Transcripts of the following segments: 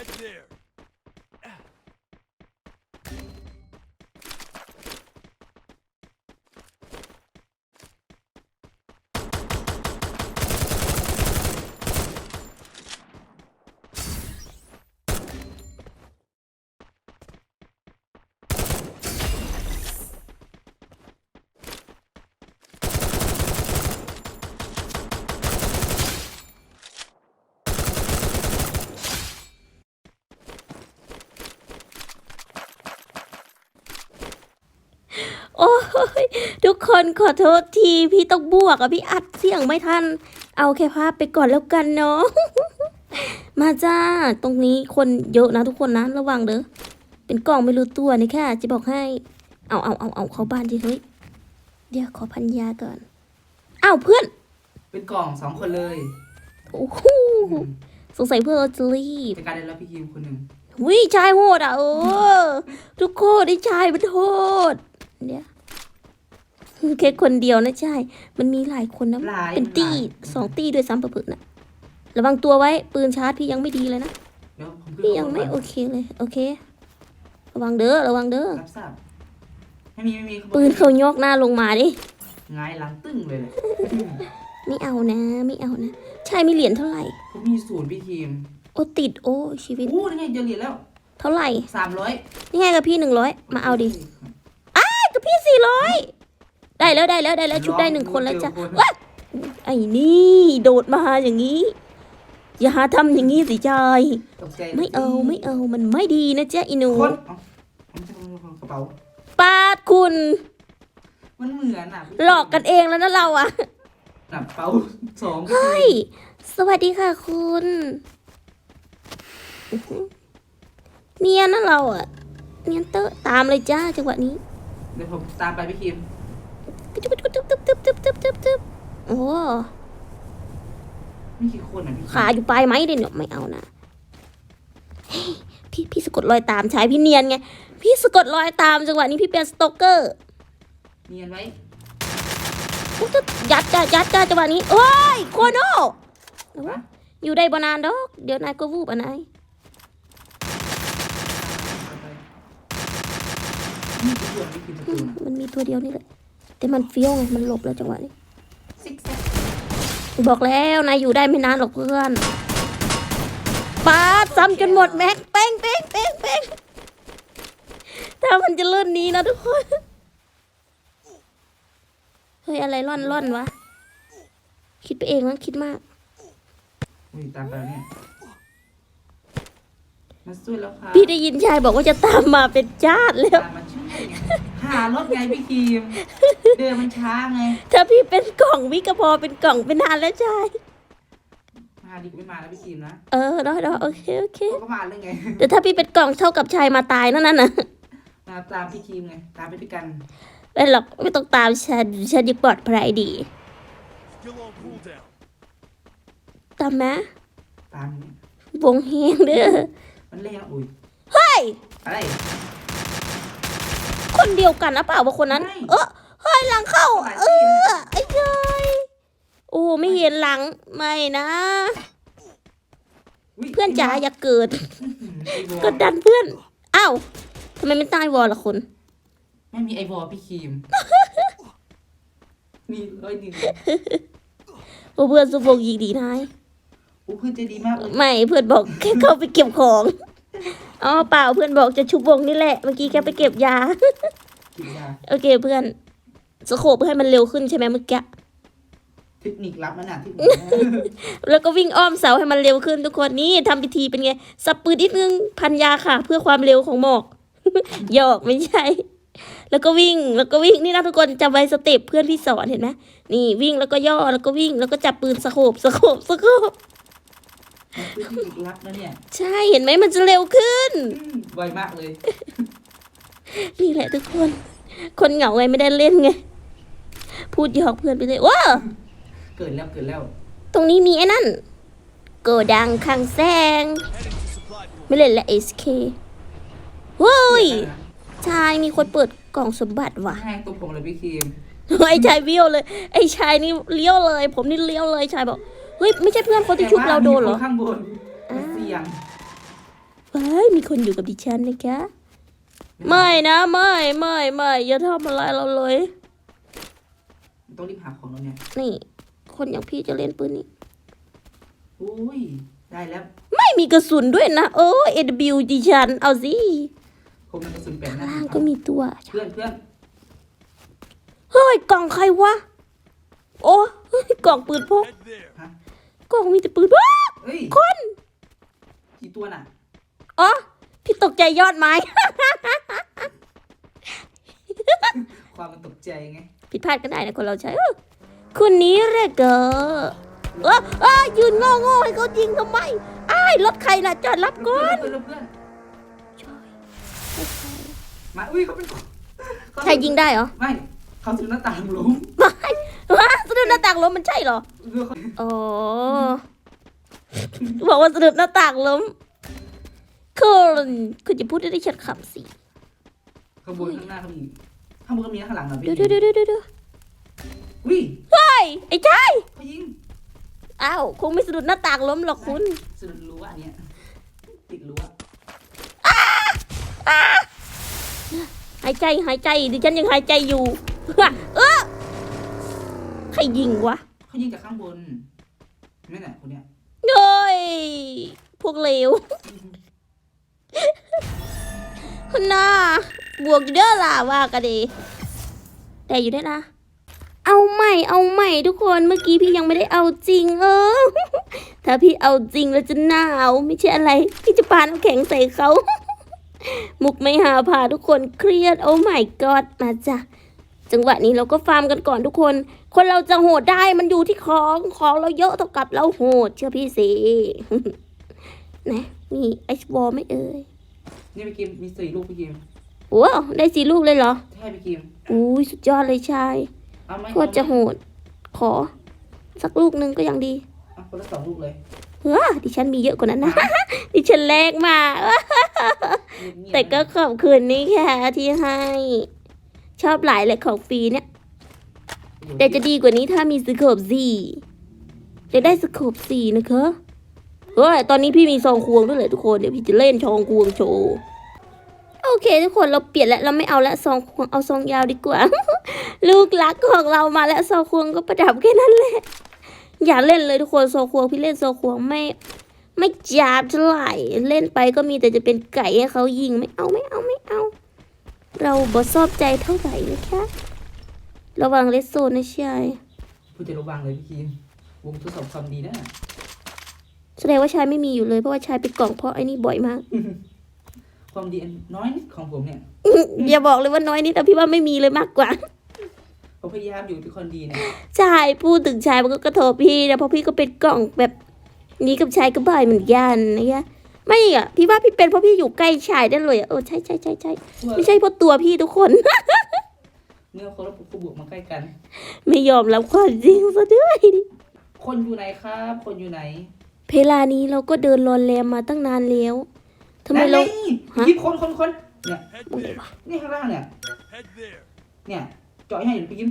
Head there. ยทุกคนขอโทษทีพี่ต้องบวกอะพี่อัดเสียงไม่ทัน เอาแค่ภาพไปก่อนแล้วกันเนาะมาจ้า ตรงนี้คนเยอะนะทุกคนนะระวังเด้อเป็นกล่องไม่รู้ตัวนี่ค่ะ จะบอกให้ เอาเอาเอาเอาเข้าบ้านดิเฮ้ยเดี๋ยวขอพันยาก่อนอ้าวเพื่อน เป็นกล่องสองคนเลยโอ้โหสงสัยเพื่อนเราจะรีบจัดการได้แล้วพี่คิมคนหนึ่งวิชายโหดอะเออทุกคนได้ชายมันโหดเดี๋ยว แค่คนเดียวนะใช่ มันมีหลายคนนะ หลายเป็นตีหลาย สองตีด้วยซ้ำเผื่อๆนะระวังตัวไว้ ปืนชาร์จพี่ยังไม่ดีเลยนะ เดี๋ยวผมขึ้นพี่ยังไม่ก่โอนเคเลย โอเค ระวังเด้อ ระวังเด้อ รับทราบไม่มีไม่มีปืนเขายกหน้าลงมาดิหงายหลังตึ้งเลยเลยไม่เอานะ ไม่เอานะ ใช่มีเหรียญเท่าไหร่ ผมมีศูนย์พี่คิมโอ้ติด โอ้ชีวิตอู้นี่ไงเจอเหรียญแล้วเท่าไหร่ สามร้อยนี่ไงกับพี่หนึ่งร้อยมาเอาดิ กับพี่สี่ร้อย ได้แล้วได้แล้วได้แล้วชุบได้หนึ่งคนแล้วจ้ะว้าไอ้นี่โดดมาอย่างนี้ อย่าหาทำอย่างนี้สิจายตกใจไม่เอาไม่เอามันไม่ดีนะจ๊ะอีหนูคนเอาเอาไม่ใช่คนกระเป๋าปาดคุณ มันเหมือนอะพี่หลอกกันเองแล้วนะเราอะหนับเป๋าสองพี่เฮ้ยคิมสวัสดีค่ะคุณอื้อหือเนียนนะเราอะเนียนเตอะตามเลยจ้าจังหวะนี้เดี๋ยวผมตามไปพี่คิม โอ้มีกี่คนอะพี่ขาอยู่ปลายไม้เลยเนี่ยไม่เอานะพี่พี่สะกดรอยตามชายพี่เนียนไง พี่สะกดรอยตามจังหวะนี้พี่เป็นสโตเกอร์ เนียนไว้อุ๊ยจัดจ้ายัดจ้าจังหวะนี้โอ้ยโคโนอยู่ได้บนานดอก เดี๋ยวนายก็วูบอะนายนี่คือส่วนพี่คิมประตูมันมีตัวเดียวนี่แหละ แต่มันเฟี้ยวไงมันหลบแล้วจังหวะนี้ซิกแซกบอกแล้วนายอยู่ได้ไม่นานหรอกเพื่อนปาดซ้ำจนหมดแม็กเป้งเป้งเป้งเป้งถ้ามันจะเลื่อนนี้นะทุกคนเฮ้ยอะไรร่อนร่อนวะ คิดไปเองมั้งคิดมากอุ้ยตามไปแล้วเนี่ยมาช่วยแล้วค่ะพี่ได้ยินชายบอกว่าจะตามมาเป็นญาติแล้ว ตามมาช่วยไงหารถไงพี่คิมเดินมันช้าไง ถ้าพี่เป็นกล่องวิกก็พอเป็นกล่องเป็นนานแล้วชายมาดิไม่มาแล้วพี่คิมนะเออได้ได้โอเคโอเค เขาก็มาเลยไง แต่ถ้าพี่เป็นกล่องเท่ากับชายมาตายนั่นน่ะนะมาตามพี่คิมไง ตามไปด้วยกัน ไม่หรอกไม่ต้องตามฉันฉันยังปลอดภัยดี Still on cooldown. ตามนะตามนี้วงเฮงเด้อ มันเล่นอุ้ย เฮ้ย อะไร คนเดียวกันนะเปล่าว่าคนนั้นไม่เออเฮ้ยหลังเข้าหลายเอที่อนะไอ้เจ้ยโอ้ไม่เห็นหลังไม่นะอุ๊ยเพื่อนจ๋าอย่าเกิดไอ้วอกดดันเพื่อนอ้าวทำไมไม่ตายวอลล่ะคนไม่มีไอวอลพี่คิมนี่เอ้ยนี่โอ้เพื่อนสมบงยิงดีนายโอ้เพื่อนใจดีมากเลยไม่เพื่อนบอกแค่เข้าไปเก็บของ อ๋อเปล่าเพื่อนบอกจะชุบวงนี่แหละ เมื่อกี้แกไปเก็บยา กินยาโอเคเพื่อนสโคปเพื่อให้มันเร็วขึ้นใช่ไหมเมื่อกี้ เทคนิคลับมันน่ะเทคนิคนะแล้วก็วิ่งอ้อมเสาให้มันเร็วขึ้นทุกคนนี่ทำพิธีเป็นไง สับปืนนิดนึงพันยาค่ะ เพื่อความเร็วของหมอก หยอกไม่ใช่ แล้วก็วิ่งแล้วก็วิ่งนี่นะทุกคนจำไว้สเต็ปเพื่อนพี่สอนเห็นไหมนี่วิ่งแล้วก็ย่อแล้วก็วิ่งแล้วก็จับปืนสโคปสโคปสโคป มันคือเทคนิคลับนะเนี่ยใช่เห็นไหมมันจะเร็วขึ้น อืมไวมากเลย นี่แหละทุกคน คนเหงาไงไม่ได้เล่นไง พูดหยอกเพื่อนไปเลยว้าเกิดแล้วเกิดแล้วตรงนี้มีไอ้นั่น โกดังคังแซง ไม่เล่นละ SK เฮ้ยเกิดแล้วนะชายมีคนเปิดกล่องสมบัติว่ะแห้งตัวผมเลยพี่คิมไอ้ชายเบี้ยวเลย ไอ้ชายนี่เลี้ยวเลย ผมนี่เลี้ยวเลยชายบอก เฮ้ยไม่ใช่เพื่อนเขาที่ชุบเราโดนเหรอ แต่ว่มีคข้างบนอ่า เสี่ยงว้ายมีคนอยู่กับดิฉันนะคะไม่นะไม่ไม่ไม่อย่าทำอะไรเราเลย ต้องรีบหาของแล้วเนี่ยนี่ คนอย่างพี่จะเล่นปืนนี้ อุ้ยได้แล้วไม่มีกระสุนด้วยนะ โอ้เอ็ดบิวดิฉัน เอาสิคงมีกระสุนแปดนัดล่างก็มีตัว เพื่อนเพื่อนเฮ้ยกล่องใครวะ โอ้เฮ้ยกล่องปืนพก Head there. ฮะ กล่องมีแต่ปืนว้าเฮ้ยคนกี่ตัวน่ะอ๋อพี่ตกใจยอดไม้ ความมันตกใจไงผิดพลาดก็ได้นะคนเราใช้เออคนนี้เรกเกอร์เออเออยืนโง่โง่ๆให้เขายิงทำไมอ้ายรถใครล่ะจอดรับก่อนเพื่อนเพื่อนมาอุ้ยเขาเป็นเขาใครยิงได้เหรอไม่เขาซื้อหน้าต่างล้มไม่ว้าสะ ดุดหน้าต่างล้มมันใช่เหรอเรือเขาอ๋อบอกว่าสะดุดหน้าต่างล้มคุณคุณจะพูดได้ได้ชัดคำสิขบวนข้างหน้าเขามีข้างบนก็มีนะข้างหลังเหรอเดี๋ยวเดี๋ยวเดี๋ยวเดี๋ยวเดี๋ยวอุ้ยเฮ้ยไอ้ชายเขายิงอ้าวคงไม่สะดุดหน้าต่างล้มหรอกคุณสะดุดรั้วอันเนี้ยติดรั้วหายใจหายใจดิฉันยังหายใจอยู่เออ ใครยิงวะเขายิงจากข้างบนนั่นแหละคนเนี้ยเฮ้ยพวกเลวคุณน่าบวกอยู่เด้อล่ะว่ากันดีแต่อยู่ได้นะเอาใหม่เอาใหม่ทุกคนเมื่อกี้พี่ยังไม่ได้เอาจริง เออ ถ้าพี่เอาจริงแล้วจะหนาวไม่ใช่อะไร พี่จะปาน้ำแข็งใส่เขา มุกไม่หาพาทุกคนเครียดโอ้ my god มาจ้ะ จังหวะนี้เราก็ฟาร์มกันก่อนทุกคน คนเราจะโหดได้มันอยู่ที่ของของเราเยอะเท่ากับเราโหด เชื่อพี่สินะมีไอซ์บอลไหม่เอ่ยนี่ไปกิมมีสี่ลูกไปกิมว้าวได้สีลูกเลยเหรอ ใช่ไปกิมอุ้ยสุดยอดเลยชายเอาไหมโคตรจะโหด ขอ สักลูกหนึ่งก็ยังดีเอาคนละสองลูกเลยเฮ้อดิฉันมีเยอะกว่านั้นนะ ดิฉันแลกมา เงียบๆแต่ก็นะขอบคุณนี่ค่ะที่ให้ ชอบหลายเลยของฟรีเนี่ย แต่จะดีกว่านี้ถ้ามีสโคปสี่จะได้สโคปสี่นะคะเฮ้ยตอนนี้พี่มีซองควงด้วยเลยทุกคนเดี๋ยวพี่จะเล่นชองควงโชว์โอเค ทุกคนเราเปลี่ยนแล้วเราไม่เอาละซองควงเอาซองยาวดีกว่า ลูกรักของเรามาแล้วซองควงก็ประดับแค่นั้นแหละอย่าเล่นเลยทุกคนซองควงพี่เล่นซองควงไม่ไม่จับเท่าไหร่เล่นไปก็มีแต่จะเป็นไก่ให้เขายิงไม่เอาไม่เอาไม่เอา เราบ่ชอบใจเท่าไหร่นะคะระวังเลสโซนนะชายพูดจะระวังเลยพี่กิมวงทดสอบความดีนะแสดงว่าชายไม่มีอยู่เลยเพราะว่าชายไปกล่องเพราะไอ้นี่บ่อยมาก ความดีอันน้อยนิดของผมเนี่ยอย่าบอกเลยว่าน้อยนิดแต่พี่ว่าไม่มีเลยมากกว่าผมพยายามอยู่เป็นคนดีเนี่ยชายพูดถึงชายมันก็กระทบพี่นะเพราะพี่ก็เป็นกล่องแบบนี้กับชายก็บ่อยเหมือนกันนะคะ ไม่อะพี่ว่าพี่เป็นเพราะพี่อยู่ใกล้ชายได้เลยอะเออใช่ใช่ใช่ใช่ไม่ใช่เพราะตัวพี่ทุกคน เมื่อคนละปุ๊บบวกมาใกล้กัน ไม่ยอมรับความจริงซะด้วยดิคนอยู่ไหนครับ คนอยู่ไหน เพลานี้เราก็เดินรอนแรมมาตั้งนานแล้วทำไมเรานั่นไงฮะยิบคนคนคนเนี่ย Head ตรงไหน there. วะนี่ข้างล่างเนี่ย Head there. เนี่ยจ่อยให้อยู่พี่กิม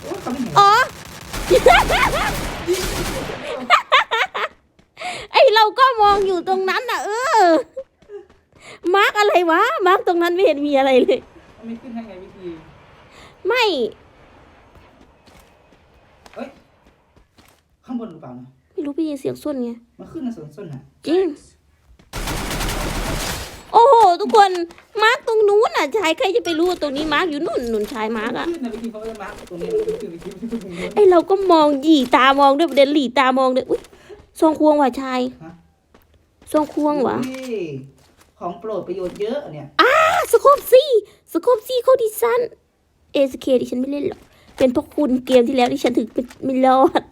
โอ้ยเขาไม่เห็นอ๋อไอ เราก็มองอยู่ตรงนั้นน่ะ เออ มาร์กอะไรวะ มาร์กตรงนั้นไม่เห็นมีอะไรเลย มันไม่ขึ้นให้ไงพี่กิมไม่ เอ้ย ข้างบนหรือเปล่านะไม่รู้พี่ยินเสียงส้นไง มันขึ้นนะส่วนส้นน่ะจริง โอ้โห ทุกคน มาร์กตรงนู้นน่ะชายใครจะไปรู้ว่าตรงนี้มาร์กอยู่นู่นนู่นชายมาร์กอะ ขึ้นนะพี่กิมเขาจะมาร์คตรงนี้มันขึ้นพี่กิมขึ้นตรงนี้ไอเราก็มองหยีตามองด้วยประเด็นหลีตามองด้วย อุ้ยซองควงว่ะชาย ฮะ ซองควงว่ะอุ้ยของโปรดประโยชน์เยอะเนี่ยอะสโคปซี่สโคปซี่เขาดิซันเอสเคดิฉันไม่เล่นหรอกเป็นเพราะคุณเกมที่แล้วที่ฉันถึงเป็นไม่รอด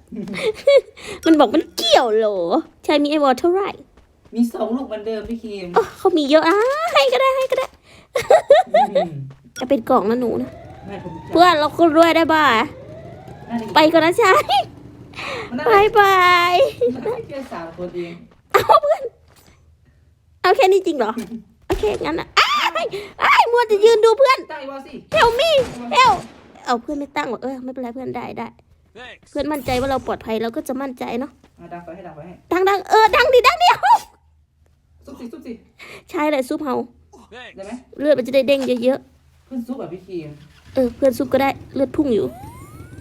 มันบอกมันเกี่ยวเหรอชายมีไอวอลเท่าไหร่ มีสองลูกเหมือนเดิมพี่คิมอ๋อเขามีเยอะอะให้ก็ได้ให้ก็ได้อืมจะเป็นกล่องนะหนูนะไม่ผมเพื่อนเราก็รวยได้บ่าน่าจะไปก่อนนะชายมันน่าบายบายจะแค่สามคนเองเอาเพื่อน เอาแค่นี้จริงเหรอ โอเค งั้นอะอ้ายอ้ายมัวจะยืนดูเพื่อนตั้งอีกว่าสิเฮลมี่เฮลเอาเพื่อนไม่ตั้งหรอกเออไม่เป็นไรเพื่อนได้ได้ Thanks. เพื่อนมั่นใจว่าเราปลอดภัยเราก็จะมั่นใจเนาะเอาดังไฟให้ดังไฟให้ดังดังเออดังดิดังดิเอาซุปสิซุปสิใช่เลยซุปเฮา Thanks. ได้ไหมเลือดมันจะได้เด้งเยอะเพื่อนซุปอะพี่ครีมๆเออเพื่อนซุปก็ได้เลือดพุ่งอยู่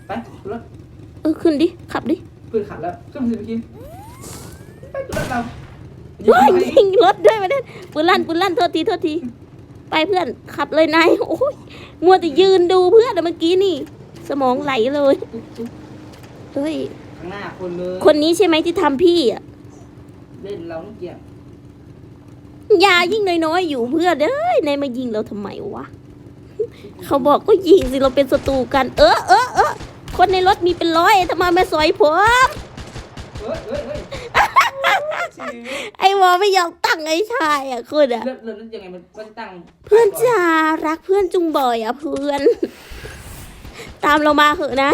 ไปรถเออขึ้นดิขับดิเพื่อนขับแล้วขึ้นมาสิพี่ครีมไปรถเรา ว้ายยิงรถด้วยมาเนี่ยปืนลั่นปืนลั่นโทษทีโทษที ไปเพื่อนขับเลยนายโอ้ยมัวแต่ยืนดูเพื่อนอะเมื่อกี้นี่ สมองไหลเลยซุปซุปเฮ้ยข้างหน้าคนเลยคนนี้ใช่ไหมที่ทำพี่อะเล่นเราเมื่อกี้ยายิ่งน้อยๆอยู่เพื่อนเอ้ยนายมายิงเราทำไมวะเขาบอกก็ยิงสิเราเป็นศัตรูกัน เออเออเออคนในรถมีเป็นร้อยทำไมมาสอยผมเอ้ยเอ้ยเอ้ยชีวิต ไอ้วอไม่ยอมตั้งไอ้ชายอะคุณอะเลือดเลือดยังไงมันมันจะตั้งเพื่อนจ๋ารักเพื่อนจุงบ่อยอะเพื่อน ตามเรามาเหอะนะ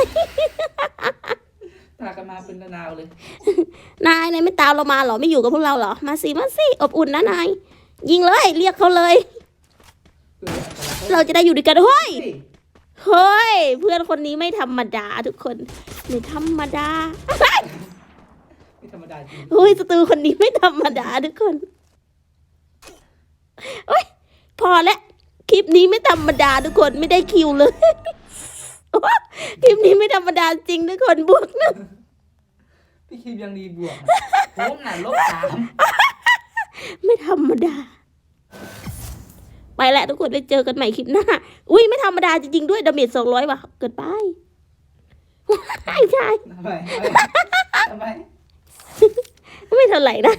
ตากันมาเป็นนาวเลย นายนายไม่ตามเรามาเหรอไม่อยู่กับพวกเราเหรอ มาสิมาสิอบอุ่นนะนาย ยิงเลย เรียกเขาเลยเพื่อนเราจะได้อยู่ด้วยกันเฮ้ยเฮ้ยเฮ้ย เพื่อนคนนี้ไม่ธรรมดาทุกคนไม่ธรรมดาไม่ธรรมดาจริงเฮ้ยศัตรูคนนี้ไม่ธรรมดาทุกคนโอ้ยพอแล้วคลิปนี้ไม่ธรรมดาทุกคนไม่ได้คิวเลยคลิปนี้ไม่ธรรมดาจริงทุกคนบวกหนึ่งพี่คิมยังดีบวกผมน่ะลบสามไม่ธรรมดา ไปแล้วทุกคนได้เจอกันใหม่คลิปหน้า อุ้ยไม่ธรรมดาจริงๆด้วยดาเมจสองร้อยว่ะ เกินไปใช่ใช่ทำไมทำไม ไม่เท่าไหร่นะ